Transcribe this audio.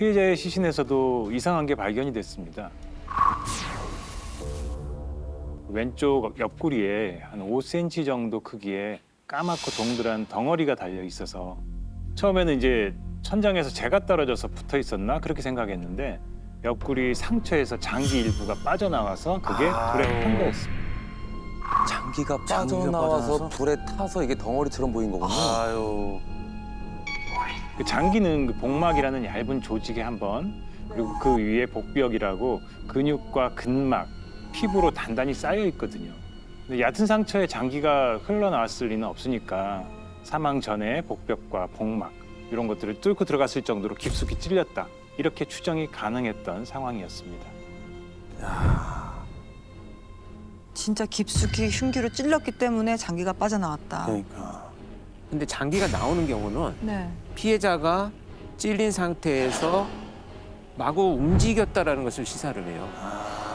피해자의 시신에서도 이상한 게 발견이 됐습니다. 왼쪽 옆구리에 한 5cm 정도 크기의 까맣고 동그란 덩어리가 달려 있어서 처음에는 이제 천장에서 재가 떨어져서 붙어 있었나 그렇게 생각했는데 옆구리 상처에서 장기 일부가 빠져나와서 그게 아. 불에 탄 거였습니다. 장기가 장기가 빠져나와서 빠져나와서? 불에 타서 이게 덩어리처럼 보인 거군요. 아유. 그 장기는 그 복막이라는 얇은 조직에 한 번, 그리고 그 위에 복벽이라고 근육과 근막, 피부로 단단히 쌓여 있거든요. 근데 얕은 상처에 장기가 흘러나왔을 리는 없으니까 사망 전에 복벽과 복막 이런 것들을 뚫고 들어갔을 정도로 깊숙이 찔렸다. 이렇게 추정이 가능했던 상황이었습니다. 진짜 깊숙이 흉기로 찔렀기 때문에 장기가 빠져나왔다. 그러니까. 근데 장기가 나오는 경우는 네. 피해자가 찔린 상태에서 마구 움직였다라는 것을 시사를 해요. 아.